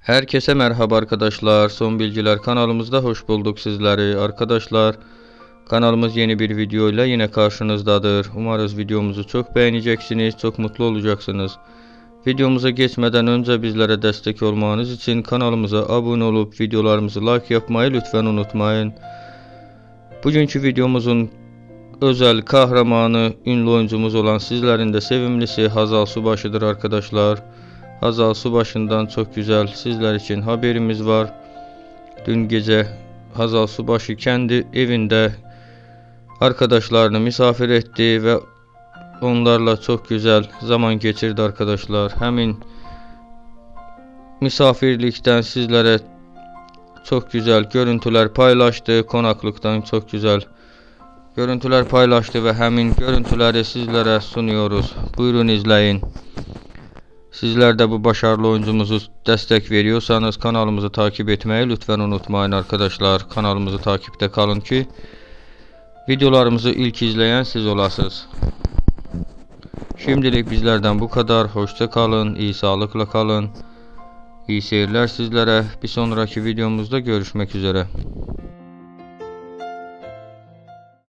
Herkese merhaba arkadaşlar. Son Bilgiler kanalımızda hoş bulduk sizleri. Arkadaşlar kanalımız yeni bir videoyla yine karşınızdadır. Umarız videomuzu çok beğeneceksiniz, çok mutlu olacaksınız. Videomuza geçmeden önce bizlere destek olmanız için kanalımıza abone olup videolarımızı like yapmayı lütfen unutmayın. Bugünkü videomuzun özel kahramanı, ünlü oyuncumuz olan sizlerin de sevimlisi Hazal Subaşı'dır arkadaşlar. Hazal Subaşı'ndan çok güzel sizler için haberimiz var. Dün gece Hazal Subaşı kendi evinde arkadaşlarını misafir etti ve onlarla çok güzel zaman geçirdi arkadaşlar. Hemin misafirlikten sizlere çok güzel görüntüler paylaştı. Konaklıktan çok güzel görüntüler paylaştı ve hemin görüntüleri sizlere sunuyoruz. Buyurun izleyin. Sizler de bu başarılı oyuncumuzu destek veriyorsanız kanalımızı takip etmeyi lütfen unutmayın arkadaşlar. Kanalımızı takipte kalın ki videolarımızı ilk izleyen siz olasınız. Şimdilik bizlerden bu kadar. Hoşça kalın, iyi sağlıkla kalın. İyi seyirler sizlere. Bir sonraki videomuzda görüşmek üzere.